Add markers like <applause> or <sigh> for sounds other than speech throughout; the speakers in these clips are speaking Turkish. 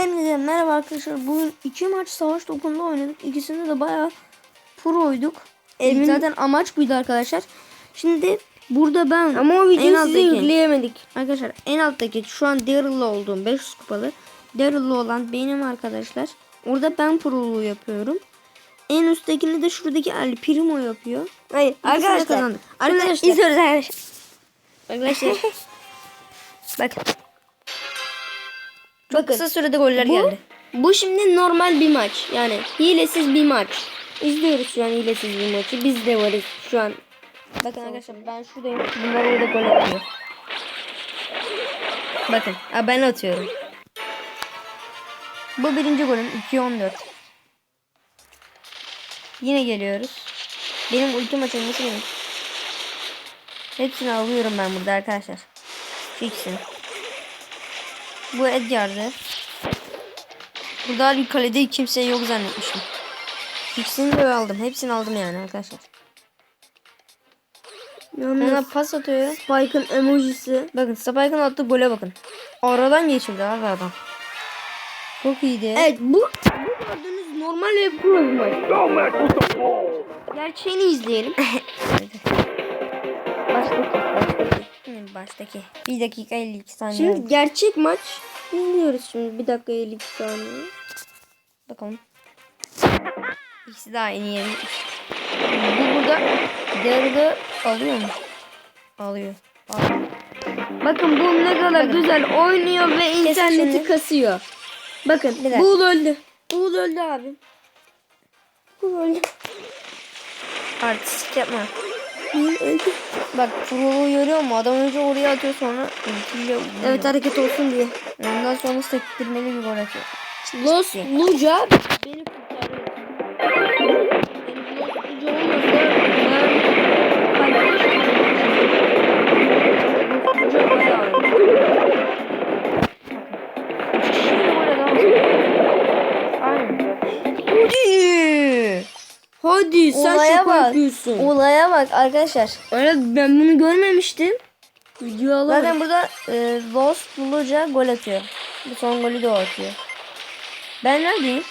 Hepinize merhaba arkadaşlar. Bugün iki maç savaş topunda oynadık. İkisinde de bayağı pro'yduk. Emin- Zaten amaç buydu arkadaşlar. Şimdi burada ben Ama o en videoyu size alttaki- yükleyemedik. Arkadaşlar en alttaki şu an Daryl'la olduğum 500 kupalı Daryl'la olan benim arkadaşlar. Orada ben proluğu yapıyorum. En üsttekini de şuradaki El Primo yapıyor. Hayır de arkadaşlar. kazandık. Arkadaşlar. İzliyoruz arkadaşlar. Arkadaşlar. Bakın. <laughs> Çok Bakın. kısa sürede goller Bu, geldi. bu şimdi normal bir maç. Yani hilesiz bir maç. İzliyoruz şu an hilesiz bir maçı. Biz de varız şu an. Bakın arkadaşlar ben şuradayım. Bunlar orada gol atıyor. Bakın. Ben atıyorum. Bu birinci golüm 2-14. Yine geliyoruz. Benim ultim açılması benim. Hepsini alıyorum ben burada arkadaşlar. Şu ikisini. Bu Edyar'dı. Burada bir kalede kimse yok zannetmiştim. İkisini de aldım. Hepsini aldım yani arkadaşlar. Yalnız pas atıyor. Spike'ın emojisi. Bakın Spike'ın attığı gole bakın. Aradan geçirdi abi adam. Çok iyiydi. Evet bu, bu gördüğünüz normal bir maç. Gerçeğini izleyelim. <laughs> Baştaki. Baştaki. Şimdi baştaki. 1 dakika 52 saniye. Şimdi gerçek maç izliyoruz şimdi. Bir dakika 52 saniye. bakalım. İkisi daha en iyi. Bu burada Daryl'ı alıyor mu? Alıyor. Alıyor. Bakın bu ne kadar Bakın. güzel oynuyor ve interneti şimdi. kasıyor. Bakın. Buğul öldü. Buğul öldü abi. Buğul öldü. Artistik yapma. Bak Pro'yu görüyor mu? Adam önce oraya atıyor sonra. Evet hareket olsun diye. Ondan sonra sektirmeli bir gol atıyor. Los. Luca beni Hadi sen Olaya şaka bak. yapıyorsun. Olaya bak arkadaşlar. Evet ben bunu görmemiştim. Video alalım. Zaten burada e, Los Luca gol atıyor. Bu son golü de o atıyor. Ben neredeyim?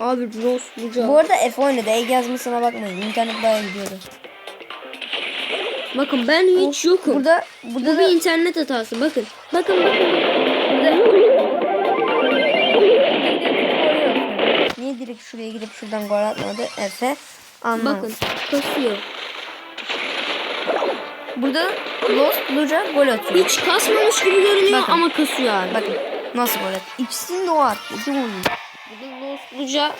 Abi Los Luca. Bu arada F oynadı. Egg yazmasına bakmayın. İnternet bayağı gidiyordu. Bakın ben hiç yokum. Burada burada Bu da bir internet hatası bakın. Bakın bakın. Niye direkt şuraya gidip şuradan gol atmadı? Efe anlamadım. Bakın kasıyor. Burada Los Luca gol atıyor. Hiç kasmamış gibi görünüyor Bakın. ama kasıyor abi. Bakın nasıl gol attı. İkisini de o attı. İki gol. Burada Los Luca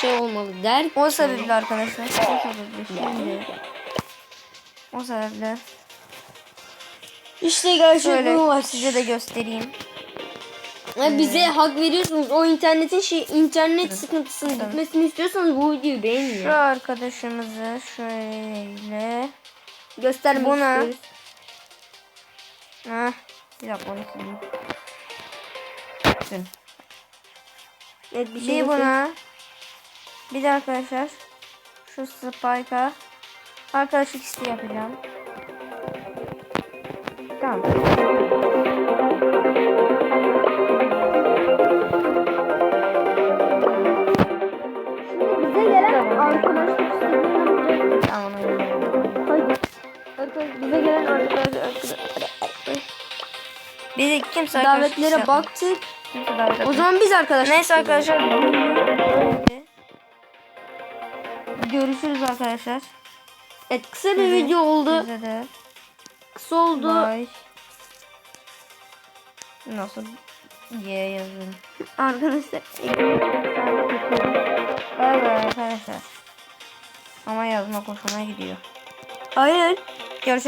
şey olmalı der. O sebeple arkadaşlar. Şimdi. O sebeple. İşte gerçek bu var. size de göstereyim. Ya bize hak veriyorsunuz. O internetin şey internet sıkıntısının gitmesini istiyorsanız bu videoyu beğenin Şu arkadaşımızı şöyle. Göstermek Buna- istiyoruz. Heh. Bir dakika onu sileyim. Evet bir Bir şey buna. buna. Bir de arkadaşlar. Şu Spike'a. Arkadaşlık isteği yapacağım. Tamam. Bize gelen arkadaşlar de kimse davetlere yapmadı. baktık. Davet O zaman biz arkadaşlar. Neyse arkadaşlar. Görüşürüz arkadaşlar. Evet kısa bir video oldu. De. Kısa oldu. Bye. Nasıl? Y yazıyorum. Arkadaşlar. Bay bay arkadaşlar. Ama yazmak hoşuma gidiyor. Hayır. Görüşürüz.